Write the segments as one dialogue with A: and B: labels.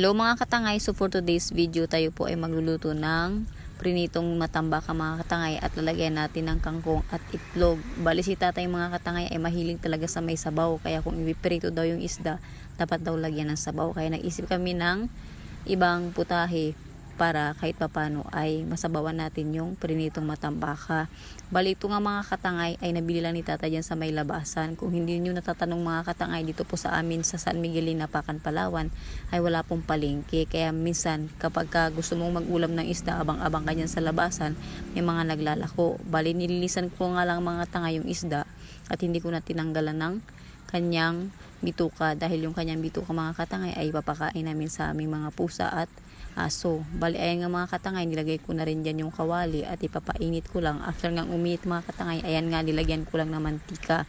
A: Hello mga katangay, so for today's video tayo po ay magluluto ng prinitong matambaka mga katangay at lalagyan natin ng kangkong at itlog. Bali si tatay mga katangay ay mahiling talaga sa may sabaw kaya kung ipiprito daw yung isda, dapat daw lagyan ng sabaw. Kaya nag-isip kami ng ibang putahe para kahit papano ay masabawan natin yung prinitong matambaka. Bali ito nga mga katangay ay nabili lang ni tata dyan sa may labasan. Kung hindi nyo natatanong mga katangay dito po sa amin sa San Miguelina, Pakan, Palawan ay wala pong palengke. Kaya minsan kapag ka gusto mong mag-ulam ng isda abang-abang ka dyan sa labasan may mga naglalako. Bali nililisan ko nga lang mga tangay yung isda at hindi ko na tinanggalan ng kanyang bituka dahil yung kanyang bituka mga katangay ay papakain namin sa aming mga pusa at aso. Bali ayan nga mga katangay, nilagay ko na rin dyan yung kawali at ipapainit ko lang. After nga uminit mga katangay, ayan nga nilagyan ko lang ng mantika.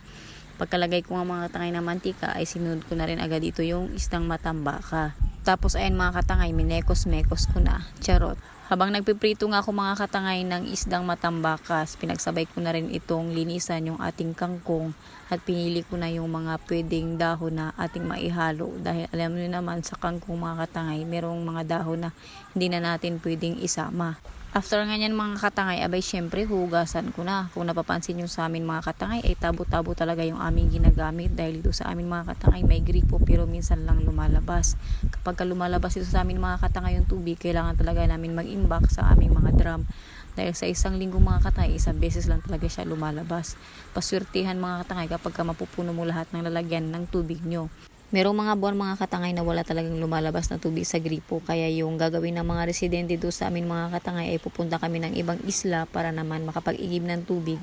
A: Pagkalagay ko nga mga katangay ng mantika ay sinunod ko na rin agad ito yung isdang matambaka. Tapos ayan mga katangay, minekos-mekos ko na. Charot. Habang nagpiprito nga ako mga katangay ng isdang matambakas, pinagsabay ko na rin itong linisan yung ating kangkong at pinili ko na yung mga pwedeng dahon na ating maihalo dahil alam niyo naman sa kangkong mga katangay merong mga dahon na hindi na natin pwedeng isama. After nga yan mga katangay, abay syempre hugasan ko na. Kung napapansin nyo sa amin mga katangay, ay tabo-tabo talaga yung aming ginagamit dahil dito sa amin mga katangay may gripo pero minsan lang lumalabas. Kapag ka lumalabas ito sa amin mga katangay yung tubig, kailangan talaga namin mag-imbak sa aming mga drum. Dahil sa isang linggo mga katangay, isang beses lang talaga siya lumalabas. Paswertihan mga katangay kapag ka mapupuno mo lahat ng lalagyan ng tubig nyo. Merong mga buwan mga katangay na wala talagang lumalabas na tubig sa gripo kaya yung gagawin ng mga residente doon sa amin mga katangay ay pupunta kami ng ibang isla para naman makapag-igib ng tubig.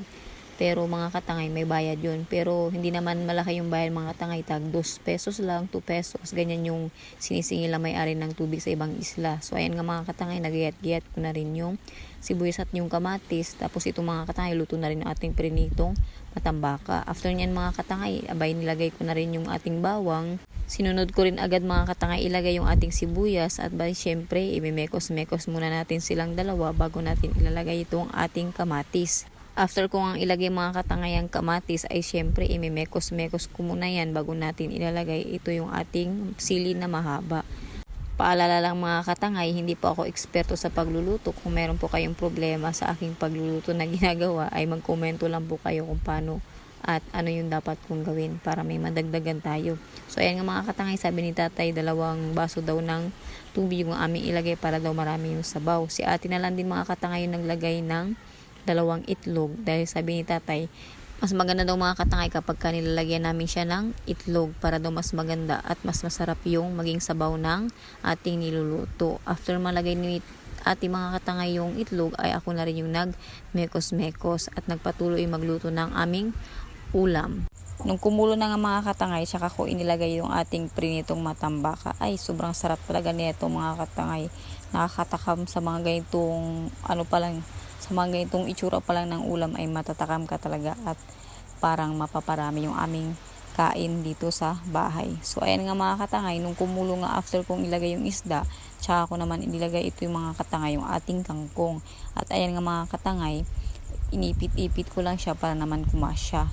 A: Pero mga katangay may bayad yun. Pero hindi naman malaki yung bayad mga katangay tag 2 pesos lang, 2 pesos. Ganyan yung sinisingil na may-ari ng tubig sa ibang isla. So ayan nga mga katangay, nagayat-giyat ko na rin yung sibuyas at yung kamatis. Tapos itong mga katangay, luto na rin yung ating prinitong matambaka. After nyan mga katangay, abay nilagay ko na rin yung ating bawang. Sinunod ko rin agad mga katangay ilagay yung ating sibuyas at ba syempre imemekos-mekos muna natin silang dalawa bago natin ilalagay itong ating kamatis. After ko ang ilagay mga katangay ang kamatis ay syempre imemekos-mekos ko muna yan bago natin ilalagay ito yung ating sili na mahaba. Paalala lang mga katangay, hindi po ako eksperto sa pagluluto. Kung meron po kayong problema sa aking pagluluto na ginagawa, ay magkomento lang po kayo kung paano at ano yung dapat kong gawin para may madagdagan tayo. So ayan nga mga katangay, sabi ni tatay, dalawang baso daw ng tubig yung aming ilagay para daw marami yung sabaw. Si ate na lang din mga katangay yung naglagay ng dalawang itlog dahil sabi ni tatay, mas maganda daw mga katangay kapag ka nilalagyan namin siya ng itlog para daw mas maganda at mas masarap yung maging sabaw ng ating niluluto. After malagay ni ating mga katangay yung itlog ay ako na rin yung nag mekos-mekos at nagpatuloy magluto ng aming ulam. Nung kumulo na nga mga katangay, saka ko inilagay yung ating prinitong matambaka. Ay, sobrang sarap talaga nito mga katangay. Nakakatakam sa mga ganitong, ano pa lang, sa mga ganitong itsura pa lang ng ulam ay matatakam ka talaga at parang mapaparami yung aming kain dito sa bahay. So, ayan nga mga katangay, nung kumulo nga after kong ilagay yung isda, tsaka ko naman inilagay ito yung mga katangay, yung ating kangkong. At ayan nga mga katangay, inipit-ipit ko lang siya para naman kumasya.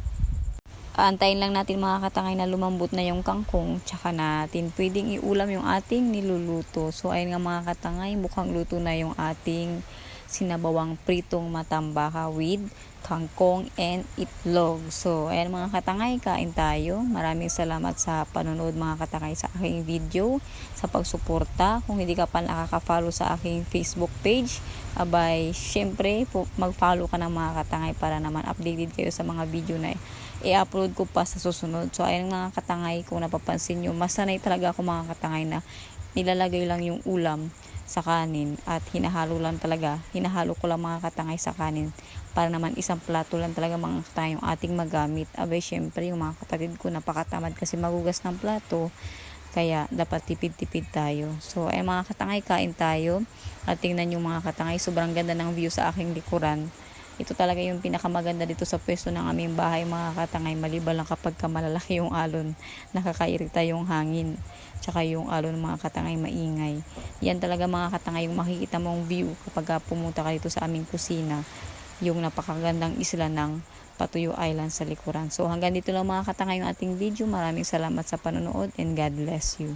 A: Aantayin lang natin mga katangay na lumambot na yung kangkong tsaka natin pwedeng iulam yung ating niluluto. So ayun nga mga katangay, mukhang luto na yung ating sinabawang pritong matambaka with kangkong and itlog. So, ayan mga katangay, kain tayo. Maraming salamat sa panonood mga katangay sa aking video, sa pagsuporta. Kung hindi ka pa nakaka-follow sa aking Facebook page, abay, syempre, mag-follow ka ng mga katangay para naman updated kayo sa mga video na i-upload ko pa sa susunod. So, ayun mga katangay, kung napapansin nyo, masanay talaga ako mga katangay na nilalagay lang yung ulam sa kanin at hinahalo lang talaga. Hinahalo ko lang mga katangay sa kanin para naman isang plato lang talaga mga katangay yung ating magamit. Abay syempre yung mga kapatid ko napakatamad kasi magugas ng plato. Kaya dapat tipid-tipid tayo. So ay mga katangay kain tayo. At tingnan yung mga katangay sobrang ganda ng view sa aking likuran ito talaga yung pinakamaganda dito sa pwesto ng aming bahay mga katangay. Maliban lang kapag ka malalaki yung alon nakakairita yung hangin tsaka yung alon mga katangay maingay. Yan talaga mga katangay yung makikita mong view kapag pumunta ka dito sa aming kusina yung napakagandang isla ng Patuyo Island sa likuran. So hanggang dito lang mga katangay yung ating video. Maraming salamat sa panonood and God bless you